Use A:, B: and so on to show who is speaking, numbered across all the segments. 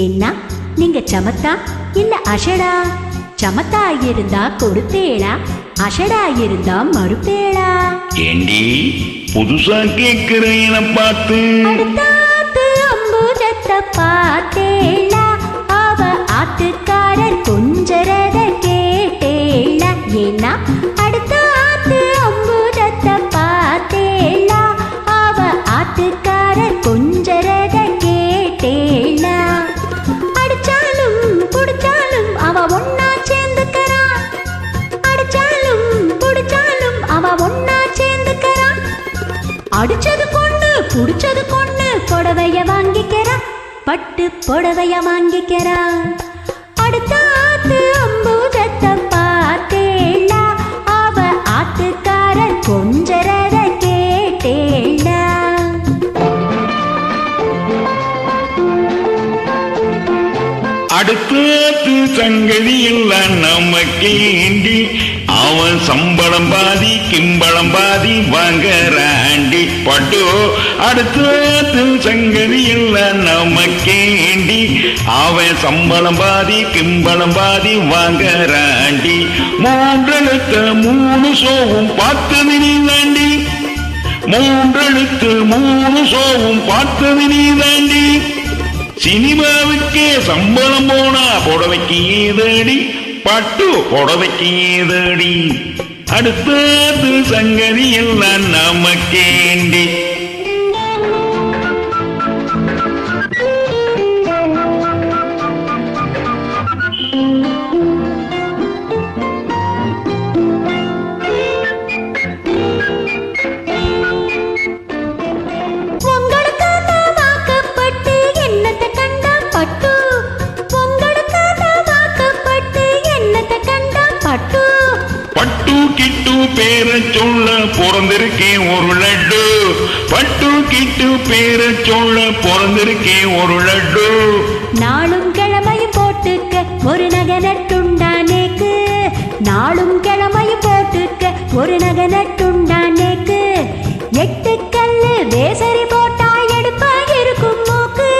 A: ஏன்னா நீங்க சமத்தா? இல்ல அஷடா சமத்தா இருந்தா கொடுப்பேளா அஷடா இருந்தா மறுப்பேளா?
B: ஏண்டி புதுசா கேக்குறேன பார்த்து?
A: அடுத்தாத்து அம்புஜத்தை பார்த்தேளா? அவ ஆத்துக்காரர் கொஞ்சரத கேட்டேளா? ஏன்னா பட்டு புடவைய வாங்கிக்கிறா. அடுத்த ஆத்து அம்பூஜத்தை பார்த்தேண்டா அவ ஆத்துக்காரன் கொஞ்சரத கேட்டேளா
B: அடுத்தாத்து சங்கதி எல்லாம் நமக்கேண்டி அவன் சம்பளம் பாதி கிம்பளம் பாதி வாங்கறான். பட்டோ அடுத்தாத்து சங்கதி எல்லாம் நமக்கேண்டி. அவன் சம்பளம் பாதி கிம்பளம் பாதி வாங்கறாண்டி. மூன்றெழுத்த மூணு சோவும் பார்த்து நீ மூன்றெழுத்து மூணு சோவும் பார்த்தது நீதாண்டி சினிமாவுக்கே சம்பளம் போனா புடவைக்கு ஏதடி? பட்டு புடவைக்கு ஏதடி? அடுத்தது சங்கதி எல்லாம் நமக்கேண்டி. கிட்டு பேர சொல்ல பிறந்திருக்கேன் ஒரு லட்டு. பட்டு கிட்டு பேர சொல்ல பிறந்திருக்கேன் ஒரு லட்டு.
A: நாளும் கிழமையும் போட்டுக்க ஒரு நகை நட்டுண்டானேக்கு நாளும் கிழமையும் போட்டுக்க ஒரு நகை நட்டுண்டானேக்கு எட்டு கல்லு வேசரி போட்டா எடுப்பா இருக்கும் மூக்கு.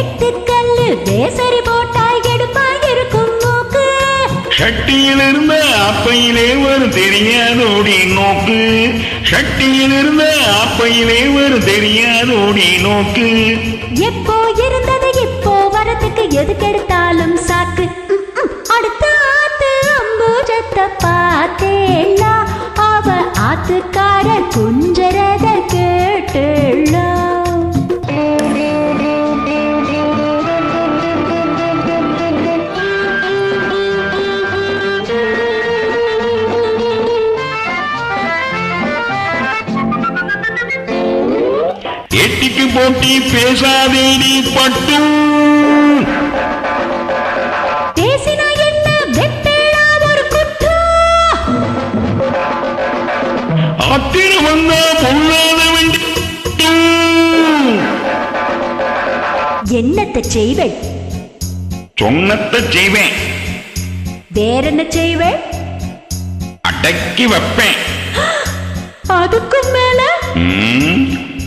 A: எட்டு கல்லு வேசரி போ
B: ஷட்டியில் இருந்த அப்பையிலே ஒரு தெரியாதோடி நோக்கு. ஷட்டியில் இருந்த அப்பையிலே ஒரு தெரியாதோடி நோக்கு.
A: எப்போ இருந்தது இப்போ வரத்துக்கு எதுக்கெடுத்தாலும் சாக்கு
B: போட்டி பேசாதேடி பட்டு.
A: பேசினா என்ன? வெப்பேளா ஒரு குற்றம்
B: அத்திர வந்தா பொல்லாத
A: என்னத்தை செய்வேள்
B: சொன்னத்தை செய்வேன்.
A: வேறென்ன செய்வேள்
B: அடக்கி வைப்பேன்.
A: அதுக்கும் மேல?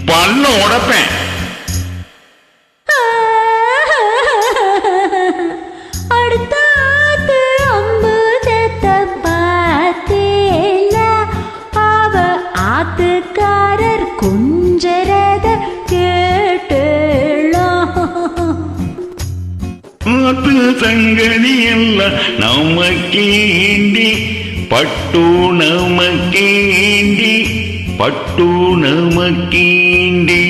B: ம், பல்ல உடைப்பேன்.
A: ஆத்துக்காரர் குஞ்சரத கேட்டேளாம்
B: ஆத்து சங்கதி எல்லாம் நமக்கேண்டி பட்டு நமக்கேண்டி. பட்டு நமக்கேண்டி